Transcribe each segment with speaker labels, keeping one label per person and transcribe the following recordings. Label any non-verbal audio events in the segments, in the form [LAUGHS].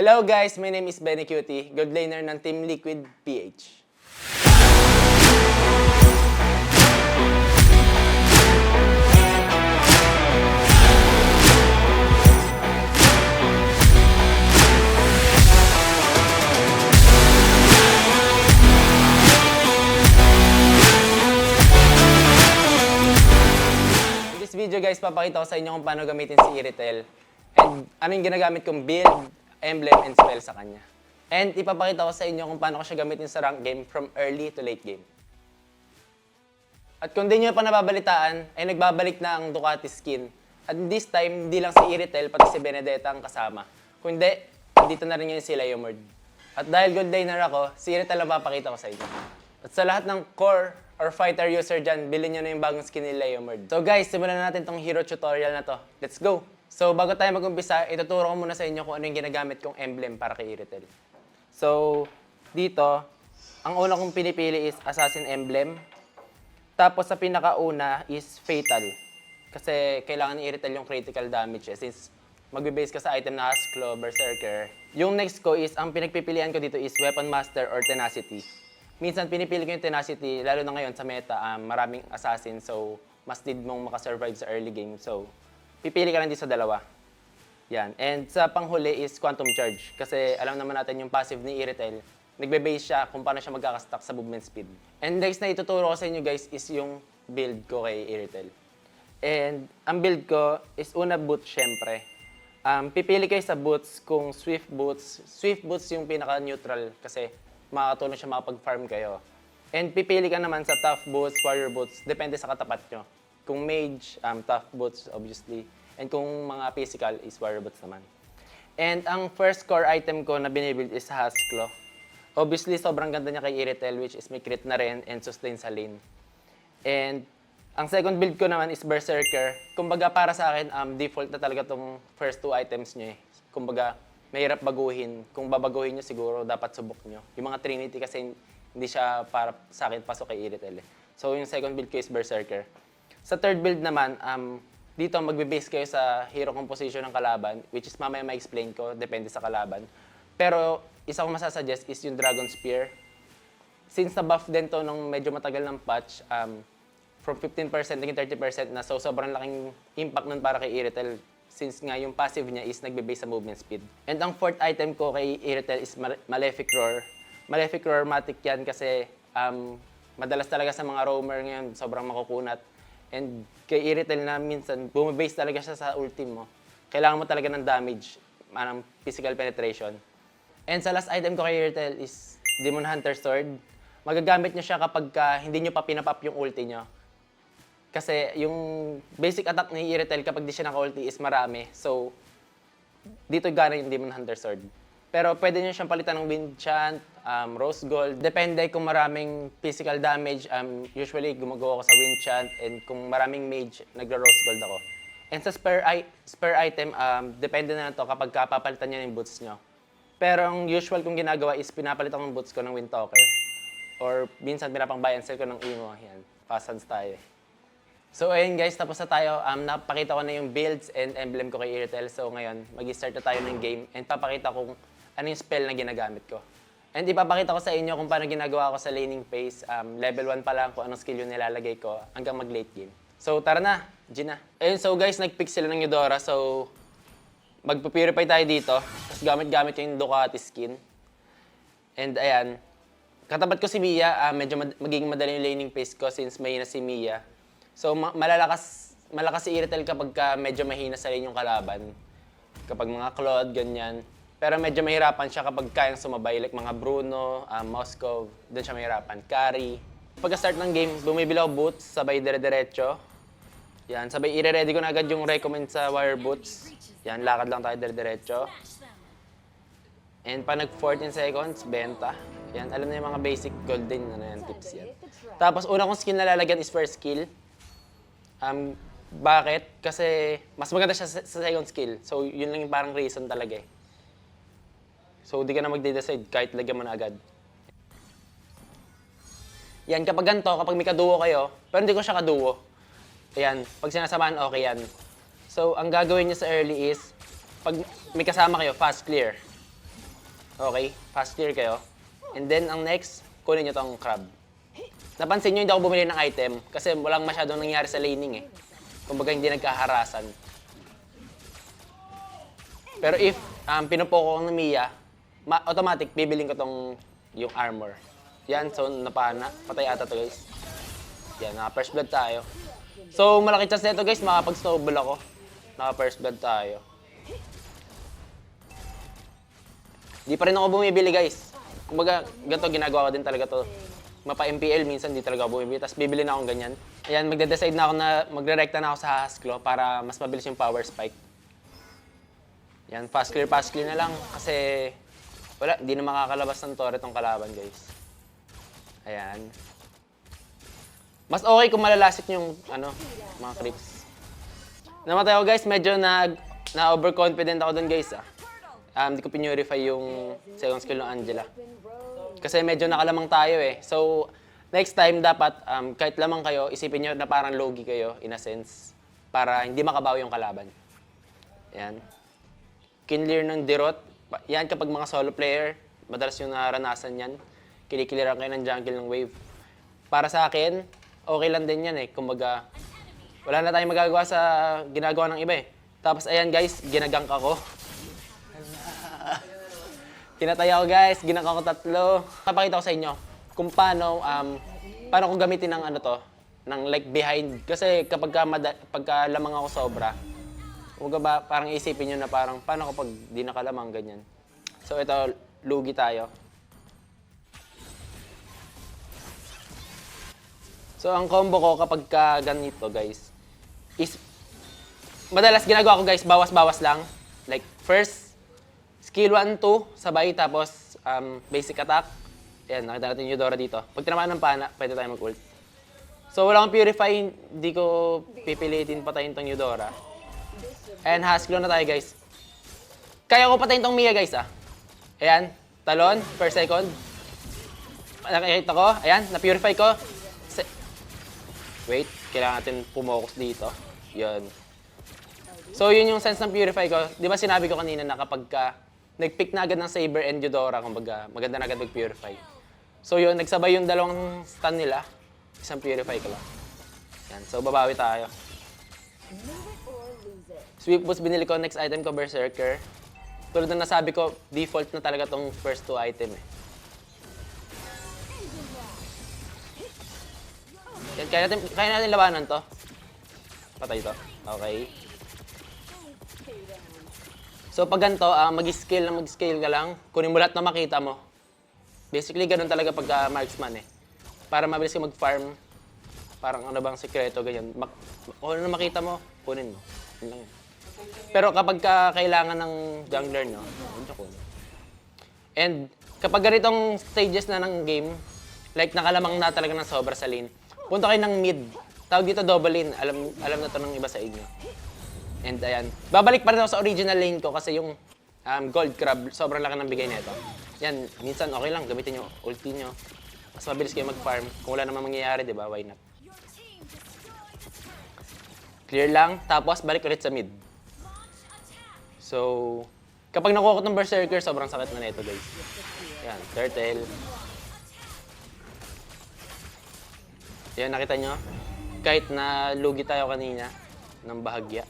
Speaker 1: Hello guys, my name is Benny Cutie, gold laner ng Team Liquid PH. In this video guys, papakita ko sa inyo kung paano gamitin si Iritel. And ano yung ginagamit kong build, emblem, and spell sa kanya. And ipapakita ko sa inyo kung paano ko siya gamitin sa rank game from early to late game. At kung di nyo pa nababalitaan, ay nagbabalik na ang Ducati skin. At this time, hindi lang si Iritel, pati si Benedetta ang kasama. Kung hindi, dito na rin yun si Leomord. At dahil gold laner ako, si Iritel ang papakita ko sa inyo. At sa lahat ng core or fighter user dyan, bilhin nyo na yung bagong skin ni Leomord. So guys, simulan na natin tong hero tutorial na to. Let's go! So bago tayo mag-umpisa, ituturo ko muna sa inyo kung ano yung ginagamit kong emblem para kay Iritel. So, dito, ang una kong pinipili is Assassin Emblem. Tapos sa pinakauna is Fatal. Kasi kailangan ni Iritel yung critical damage eh, since magbe-base ka sa item na Hasklo, Berserker. Yung next ko is, ang pinagpipilian ko dito is Weapon Master or Tenacity. Minsan pinipili ko yung Tenacity, lalo na ngayon sa meta, um, maraming assassin, so mas need mong makasurvive sa early game. So, pipili ka lang dito sa dalawa. Yan. And sa panghuli is Quantum Charge. Kasi alam naman natin yung passive ni Iritel, nagbe-base siya kung paano siya magkakastack sa movement speed. And next na ituturo ko sa inyo guys is yung build ko kay Iritel. And ang build ko is una boot syempre. Um, pipili kayo sa boots kung Swift boots. Swift boots yung pinaka-neutral kasi makakatulong siya makapag-farm kayo. And pipili ka naman sa tough boots, warrior boots, depende sa katapat nyo. Kung mage, um, tough boots obviously. And kung mga physical is warrior boots naman. And ang first core item ko na binibuild is Hasklo. Obviously, sobrang ganda niya kay Iritel, which is may crit na rin and sustain sa lane. And ang second build ko naman is Berserker. Kumbaga para sa akin, um, default na talaga tong first two items niya eh. Kumbaga, mahirap baguhin. Kung babaguhin nyo siguro, dapat subok nyo. Yung mga Trinity kasi hindi siya para sa akin pasok kay Iritel eh. So yung second build ko is Berserker. Sa third build naman, um, dito magbe-base kayo sa hero composition ng kalaban, which is mamaya ma-explain ko, depende sa kalaban. Pero isa kong masasuggest is yung Dragon Spear. Since na-buff din to nung medyo matagal ng patch, um, from 15% naging 30% na, so sobrang laking impact nun para kay Iritel since nga yung passive niya is nagbe-base sa movement speed. And ang fourth item ko kay Iritel is Male- Malefic Roar. Malefic Roar matic yan kasi um, madalas talaga sa mga roamer ngayon, sobrang makukunat. And kay Iritel na minsan, bumibase talaga siya sa ulti mo. Kailangan mo talaga ng damage, manang physical penetration. And sa last item ko kay Iritel is Demon Hunter Sword. Magagamit niyo siya kapag ka hindi niyo pa pinapap yung ulti niyo. Kasi yung basic attack ni Iritel kapag di siya naka-ulti is marami. So, dito gana yung Demon Hunter Sword. Pero pwede niyo siyang palitan ng Wind Chant, um, Rose Gold. Depende kung maraming physical damage. Um, usually, gumagawa ko sa Wind Chant. And kung maraming mage, nagra-Rose Gold ako. And sa spare, i- spare item, um, depende na to kapag kapapalitan niyo yung boots niyo. Pero ang usual kong ginagawa is pinapalitan ko ng boots ko ng Windtalker. Or minsan pinapang buy and sell ko ng Imo. Yan, fast hands tayo. So ayun guys, tapos na tayo. Um, napakita ko na yung builds and emblem ko kay Iritel. So ngayon, mag-start na tayo ng game and papakita ko kung ano yung spell na ginagamit ko. And ipapakita ko sa inyo kung paano ginagawa ko sa laning phase. Um, level 1 pa lang kung anong skill yung nilalagay ko hanggang mag-late game. So tara na, G na. Ayun, so guys, nag-pick sila ng Eudora. So magpupurify tayo dito. Tapos gamit-gamit yung Ducati skin. And ayan, katapat ko si Mia, ah, medyo mad- magiging madali yung laning pace ko since mahina si Mia. So ma- malalakas, malakas si Iritel kapag ka medyo mahina sa lane yung kalaban. Kapag mga Claude, ganyan. Pero medyo mahirapan siya kapag kayang sumabay, like mga Bruno, um, Moscow, doon siya mahirapan. Carry. Pagka-start ng game, bumibili boots, sabay dire-diretso. Yan, sabay ire-ready ko na agad yung recommend sa wire boots. Yan, lakad lang tayo dire-diretso. And pa nag 14 seconds, benta. Yan, alam na yung mga basic golden ano yan, tips yan. Tapos una kong skill na lalagyan is first skill. Um, bakit? Kasi mas maganda siya sa second skill. So yun lang yung parang reason talaga eh. So di ka na magde-decide kahit lagyan mo na agad. Yan, kapag ganito, kapag may kaduo kayo, pero hindi ko siya kaduo. Ayan, pag sinasamahan, okay yan. So, ang gagawin niyo sa early is, pag may kasama kayo, fast clear. Okay, fast clear kayo. And then, ang next, kunin nyo tong crab. Napansin nyo, hindi ako bumili ng item kasi walang masyadong nangyari sa laning eh. Kumbaga, hindi nagkaharasan. Pero if um, pinupoko ko ng Mia, ma- automatic, bibiling ko tong yung armor. Yan, so napana. Patay ata to guys. Yan, naka first blood tayo. So, malaki chance nito guys, makapag-snowball ako. Naka first blood tayo. Di pa rin ako bumibili guys. Kumbaga, ganito ginagawa ko din talaga to. Mapa-MPL, minsan di talaga ako bumibili. Tapos bibili na akong ganyan. Ayan, magde-decide na ako na magre-recta na ako sa Hasklo para mas mabilis yung power spike. Yan, fast clear, fast clear na lang. Kasi wala, hindi na makakalabas ng turret ng kalaban guys. Ayan. Mas okay kung malalasik yung ano, mga creeps. Namatay ako guys, medyo nag na overconfident ako doon guys ah. Um, di ko pinurify yung second skill ng Angela. Kasi medyo nakalamang tayo eh. So, next time dapat um, kahit lamang kayo, isipin nyo na parang logi kayo in a sense. Para hindi makabawi yung kalaban. Yan. Kinlear ng dirot. Yan kapag mga solo player, madalas yung naranasan yan. Kinikiliran kayo ng jungle ng wave. Para sa akin, okay lang din yan eh. Kumbaga, wala na tayong magagawa sa ginagawa ng iba eh. Tapos ayan guys, ginagank ako. Kinatay [LAUGHS] ako guys, ginank ako tatlo. Kapakita ko sa inyo kung paano, um, paano ko gamitin ng ano to, ng like behind. Kasi kapag ka pagka lamang ako sobra, Huwag ba, parang isipin nyo na parang, paano kapag di nakalamang ganyan. So ito, lugi tayo. So ang combo ko kapag ka ganito guys, is, madalas ginagawa ko guys, bawas-bawas lang. Like first, skill 1, 2, sabay, tapos um, basic attack. Ayan, nakita natin yung Eudora dito. Pag tinamaan ng pana, pwede tayo mag-ult. So wala akong purify, hindi ko pipilitin patayin tong Eudora. And Haskell na tayo, guys. Kaya ko patayin tong Mia, guys, ah. Ayan, talon, per second. Nakikita ko, ayan, na-purify ko. Se- Wait, kailangan natin pumokus dito. Yun. So, yun yung sense ng purify ko. Di ba sinabi ko kanina na kapag ka nag-pick na agad ng Saber and Eudora, kumbaga, maganda na agad mag-purify. So, yun, nagsabay yung dalawang stun nila. Isang purify ko lang. Yan, so babawi tayo. Sweep boost binili ko, next item ko, Berserker. Tulad na nasabi ko, default na talaga tong first two item eh. Yan, kaya natin, kaya natin labanan to. Patay to. Okay. So pag ganito, ah, mag-scale na mag-scale ka lang, kunin mo lahat na makita mo. Basically, ganun talaga pagka marksman eh. Para mabilis ka mag-farm, parang ano bang sekreto, ganyan. Mak kung ano na makita mo, kunin mo. Yun lang yun. Pero kapag ka kailangan ng jungler nyo, huwag nyo kunin. And kapag ganitong stages na ng game, like nakalamang na talaga ng sobra sa lane, punta kayo ng mid. Tawag dito double lane. Alam, alam na to ng iba sa inyo. And ayan, babalik pa rin ako sa original lane ko kasi yung um, gold crab, sobrang laki ng bigay nito. Yan, minsan okay lang, gamitin nyo, ulti nyo. Mas mabilis kayo mag-farm. Kung wala namang mangyayari, di ba? Why not? Clear lang, tapos balik ulit sa mid. So, kapag nakuha ko ng Berserker, sobrang sakit na nito, guys. Yan, turtle. Yan, nakita nyo? Kahit na lugi tayo kanina ng bahagya.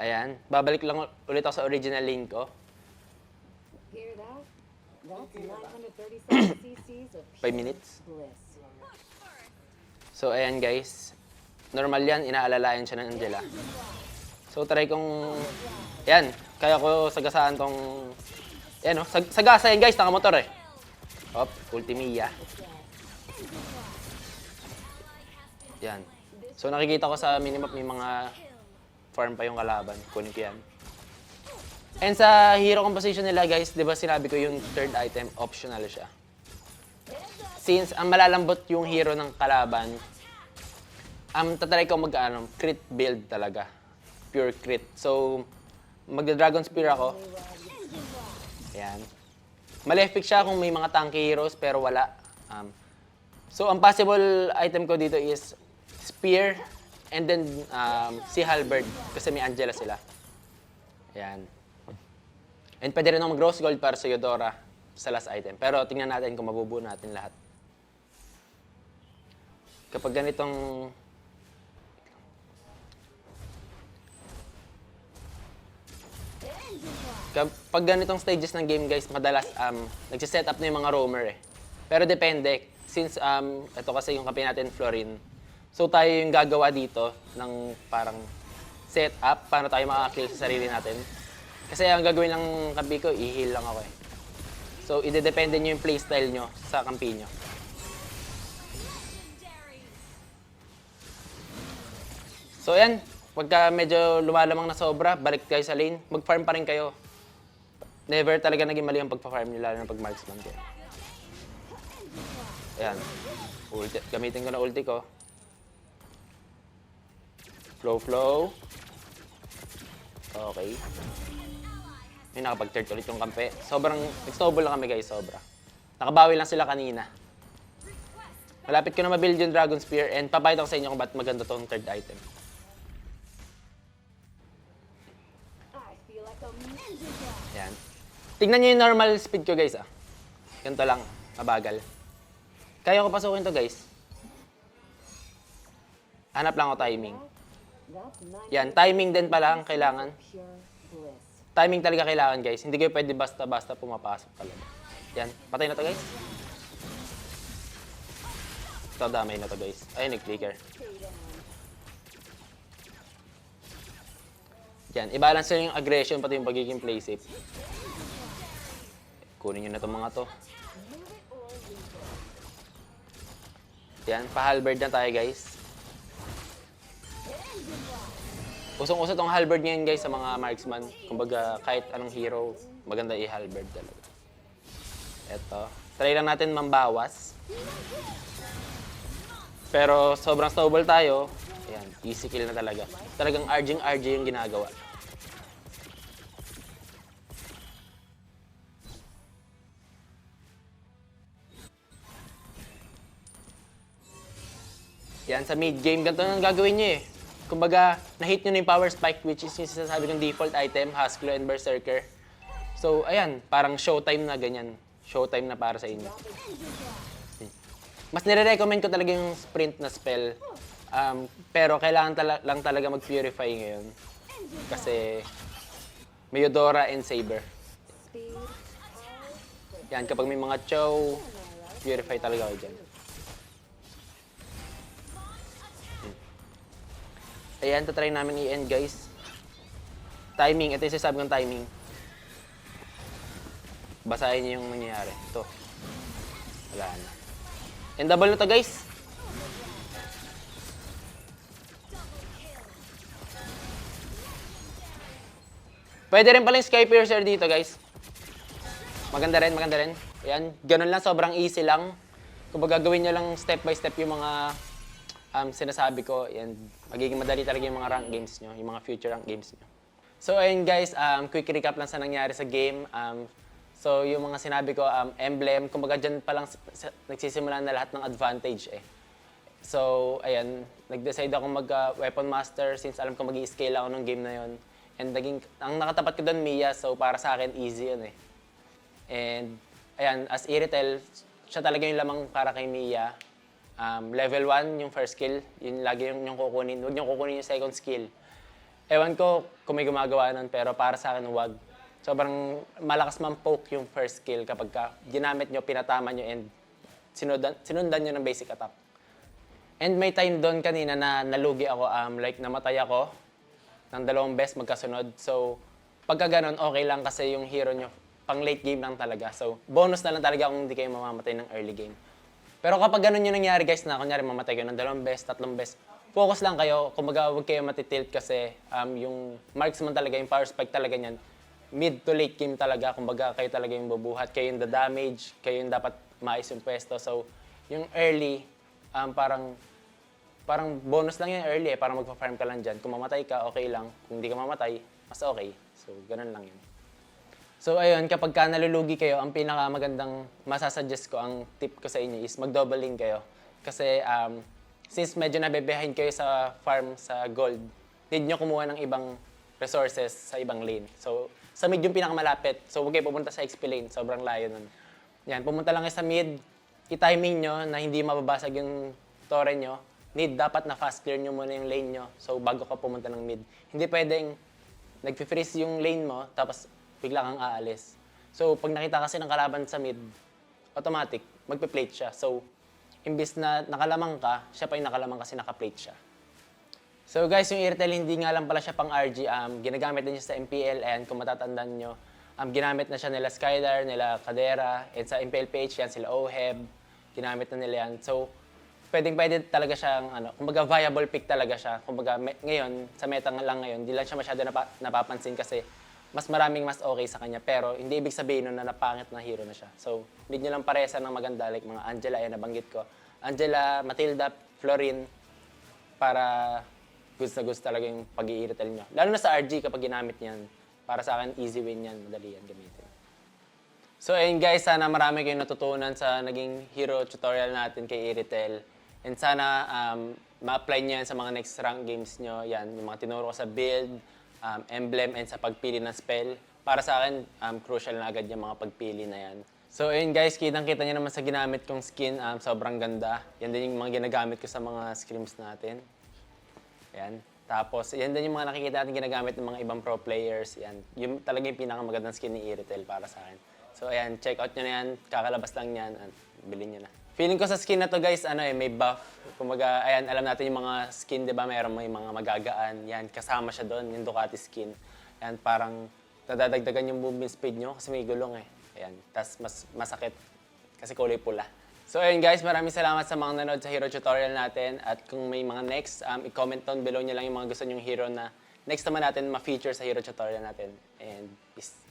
Speaker 1: Ayan, babalik lang ulit ako sa original lane ko.
Speaker 2: Hear that? That's 937 cc's of
Speaker 1: 5 minutes.
Speaker 2: bliss.
Speaker 1: So, ayan guys. Normal yan, inaalalayan siya ng Angela. So, try kong... Yan, kaya ko sagasaan tong... Yan oh, sag sagasa yan guys, nakamotor eh. Hop, ultimia. Yan. So, nakikita ko sa minimap may mga farm pa yung kalaban. Kunin ko yan. And sa hero composition nila guys, di ba sinabi ko yung third item, optional siya. Since ang malalambot yung hero ng kalaban, um, tatry ko mag ano, crit build talaga. Pure crit. So, magda-dragon spear ako. Ayan. Malefic siya kung may mga tanky heroes pero wala. Um, so, ang possible item ko dito is spear And then, um, si Halberd, kasi may Angela sila. Ayan. And pwede rin ako mag-rose gold para sa Eudora sa last item. Pero tingnan natin kung mabubuo natin lahat. Kapag ganitong... Kapag ganitong stages ng game guys, madalas um, nagsiset up na yung mga roamer eh. Pero depende. Since um, ito kasi yung kape natin, Florin. So tayo yung gagawa dito ng parang setup paano tayo makakakill sa sarili natin. Kasi ang gagawin ng kampi ko, i-heal lang ako eh. So, ide-depende nyo yung playstyle nyo sa kampi nyo. So, ayan. Pagka medyo lumalamang na sobra, balik kayo sa lane. Mag-farm pa rin kayo. Never talaga naging mali ang pagpa-farm nyo, lalo na pag marksman kayo. Ayan. Ulti. Gamitin ko na ulti ko. Flow, flow. Okay. May nakapag-third ulit yung kampe. Sobrang, nag-snowball kami guys, sobra. Nakabawi lang sila kanina. Malapit ko na mabuild yung Dragon Spear and papayad ako sa inyo kung ba't maganda tong third item. Tignan nyo yung normal speed ko guys ah. Ganito lang, mabagal. Kaya ko pasukin to guys. Hanap lang ako timing. Yan, timing din pala ang kailangan. Timing talaga kailangan guys. Hindi kayo pwede basta-basta pumapasok talaga. Yan, patay na to guys. Ito, damay na to guys. Ay, nag-flicker. Yan, i-balance yung aggression pati yung pagiging play safe. Kunin nyo na itong mga to. Yan, pa-halberd na tayo guys. Usong-uso tong halberd ngayon guys sa mga marksman. Kumbaga kahit anong hero, maganda i-halberd talaga. Eto. Try lang natin mambawas. Pero sobrang snowball tayo. Ayan, easy kill na talaga. Talagang RGing-RG yung ginagawa. Yan, sa mid game, ganito ang gagawin nyo eh. Kumbaga, na-hit nyo na yung power spike, which is yung sinasabi kong default item, Husklo and Berserker. So, ayan, parang showtime na ganyan. Showtime na para sa inyo. Mas nire-recommend ko talaga yung sprint na spell. Um, pero kailangan tala- lang talaga mag-purify ngayon. Kasi may Eudora and Saber. Yan, kapag may mga chow, purify talaga ako dyan. Ayan, tatry namin i-end guys. Timing, ito yung sinasabi kong timing. Basahin niyo yung nangyayari. Ito. Wala na. And double na to guys. Pwede rin pala yung Sky Piercer dito guys. Maganda rin, maganda rin. Ayan, ganun lang, sobrang easy lang. Kung gagawin nyo lang step by step yung mga um, sinasabi ko, and magiging madali talaga yung mga rank games nyo, yung mga future rank games nyo. So ayun guys, um, quick recap lang sa nangyari sa game. Um, so yung mga sinabi ko, um, emblem, kumbaga dyan pa lang nagsisimula na lahat ng advantage eh. So, ayan, nag-decide ako mag-weapon master since alam ko mag scale ako ng game na yon. And naging, ang nakatapat ko doon, Mia, so para sa akin, easy yun eh. And, ayan, as Iritel, siya talaga yung lamang para kay Mia. Um, level 1, yung first skill, yun lagi yung, yung kukunin. Huwag yung kukunin yung second skill. Ewan ko kung may gumagawa nun, pero para sa akin, wag. Sobrang malakas man poke yung first skill kapag ka ginamit nyo, pinatama nyo, and sinundan, sinundan nyo ng basic attack. And may time doon kanina na nalugi ako, um, like namatay ako ng dalawang best magkasunod. So, pagka ganun, okay lang kasi yung hero nyo, pang late game lang talaga. So, bonus na lang talaga kung hindi kayo mamamatay ng early game. Pero kapag ganun yung nangyari guys, na kunyari mamatay kayo ng dalawang best, tatlong best, focus lang kayo. Kumbaga, huwag kayo matitilt kasi um, yung marksman talaga, yung power spike talaga niyan, mid to late game talaga. Kumbaga, kayo talaga yung bubuhat, kayo yung damage, kayo yung dapat maayos yung pwesto. So, yung early, um, parang parang bonus lang yan early eh, para magpa-farm ka lang dyan. Kung mamatay ka, okay lang. Kung hindi ka mamatay, mas okay. So, ganun lang yun. So, ayun, kapag ka nalulugi kayo, ang pinakamagandang masasuggest ko, ang tip ko sa inyo is mag-double link kayo. Kasi, um, since medyo nabe-behind kayo sa farm sa gold, need nyo kumuha ng ibang resources sa ibang lane. So, sa mid yung pinakamalapit. So, huwag kayo pupunta sa XP lane. Sobrang layo nun. Yan, pumunta lang kayo sa mid. I-timing nyo na hindi mababasag yung tore nyo. Need, dapat na fast clear nyo muna yung lane nyo. So, bago ka pumunta ng mid. Hindi pwedeng nag-freeze yung lane mo, tapos bigla kang aalis. So, pag nakita kasi ng kalaban sa mid, automatic, magpe-plate siya. So, imbis na nakalamang ka, siya pa yung nakalamang kasi naka-plate siya. So guys, yung Airtel hindi nga lang pala siya pang RG, um, ginagamit din siya sa MPL and kung matatandaan nyo, um, ginamit na siya nila Skylar, nila Kadera, and sa MPL page yan, sila OHEB, ginamit na nila yan. So, pwedeng pwede talaga siyang, ano, kumbaga viable pick talaga siya. Kumbaga ngayon, sa meta lang ngayon, hindi lang siya masyado napa- napapansin kasi mas maraming mas okay sa kanya. Pero hindi ibig sabihin nun na napangit na hero na siya. So, need nyo lang paresa ng maganda, like mga Angela, ayan, nabanggit ko. Angela, Matilda, Florin, para goods na goods talaga yung pag iirital nyo. Lalo na sa RG kapag ginamit niyan. Para sa akin, easy win yan. Madali yan gamitin. So ayun guys, sana marami kayong natutunan sa naging hero tutorial natin kay Iritel. And sana um, ma-apply niyo yan sa mga next rank games nyo. Yan, yung mga tinuro ko sa build, um, emblem, and sa pagpili ng spell. Para sa akin, um, crucial na agad yung mga pagpili na yan. So ayun guys, kitang-kita niyo naman sa ginamit kong skin, um, sobrang ganda. Yan din yung mga ginagamit ko sa mga scrims natin. Yan. Tapos, yan din yung mga nakikita natin ginagamit ng mga ibang pro players. Yan. Yung talaga yung pinakamagandang skin ni Iritel para sa akin. So, ayan, check out nyo na yan. Kakalabas lang yan. At bilhin nyo na. Feeling ko sa skin na to, guys, ano eh, may buff. Kumaga, ayan, alam natin yung mga skin, di ba? Mayroon may mga magagaan. Yan, kasama siya doon, yung Ducati skin. Yan, parang nadadagdagan yung movement speed nyo kasi may gulong eh. Ayan, tas mas masakit kasi kulay pula. So ayun guys, maraming salamat sa mga nanood sa hero tutorial natin. At kung may mga next, um, i-comment down below nyo lang yung mga gusto nyong hero na next naman natin ma-feature sa hero tutorial natin. And peace.